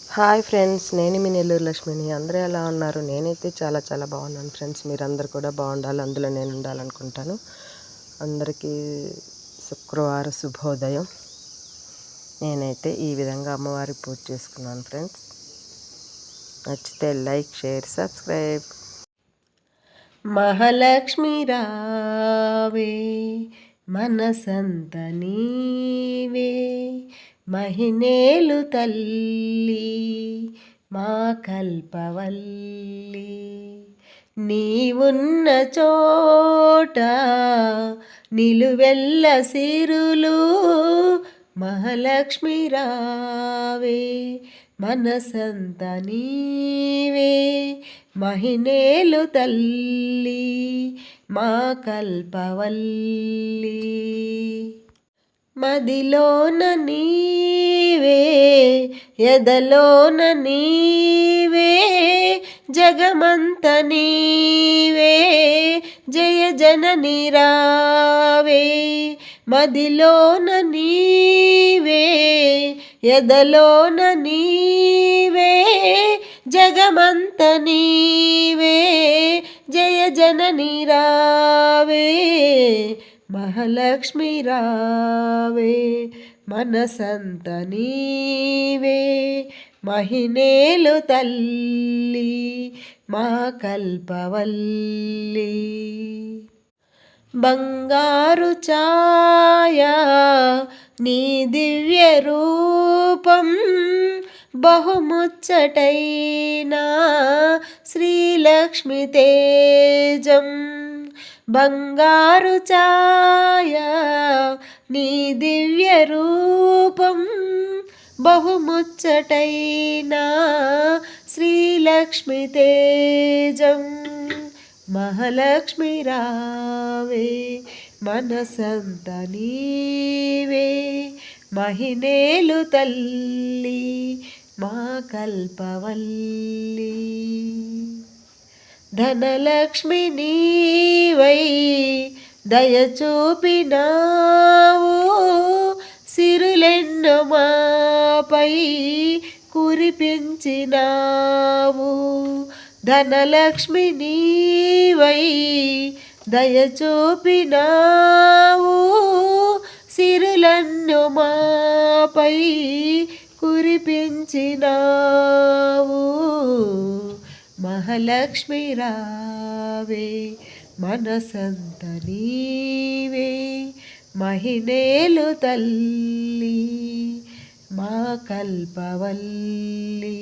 Hi friends నేను మీ నెల్లూరు లక్ష్మిని. అందరూ ఎలా ఉన్నారు? నేనైతే చాలా చాలా బాగున్నాను ఫ్రెండ్స్. మీరందరూ కూడా బాగుండాలి. అందులో నేను ఉండాలనుకుంటాను. అందరికీ శుక్రవారం శుభోదయం. నేనైతే ఈ విధంగా అమ్మవారి పూజ చేసుకున్నాను ఫ్రెండ్స్. నచ్చితే లైక్ షేర్ సబ్స్క్రైబ్. మహాలక్ష్మి రావే మనసంత నీవే. మహినేలు తల్లి మా కల్పవల్లి. నీవున్న చోట నిలువెల్ల సిరులు మహాలక్ష్మి రావే మనసంత నీవే. మహినేలు తల్లి మా కల్పవల్లి. మదిలోన నీవే ఎదలోన నీవే జగమంత నీవే జయ జనని రావే. మదిలోన నీవే ఎదలోన నీవే జగమంత నీవే జయ జనని రావే. మహాలక్ష్మి రావే మనసంత నీవే. మహినేలు తల్లి మా కల్పవల్లి. బంగారు ఛాయ నీ దివ్య రూపం బహుముచ్చటైనా శ్రీలక్ష్మి తేజం. బంగారు ఛాయ నీ దివ్య రూపం బహుముచ్చటైనా శ్రీలక్ష్మి తేజం. మహాలక్ష్మి రావే మనసంత నీవే మహినేలు తల్లి మా కల్పవల్లి. ధనలక్ష్మి నీవై దయచూపినావు. సిరులెన్నో మాపై కురిపించినావు. ధనలక్ష్మి నీవై దయచూపినావు. సిరులన్ను మాపై కురిపించినావు. మహాలక్ష్మి రావే మనసంత నీవే మహినేలు తల్లి మా కల్పవల్లి.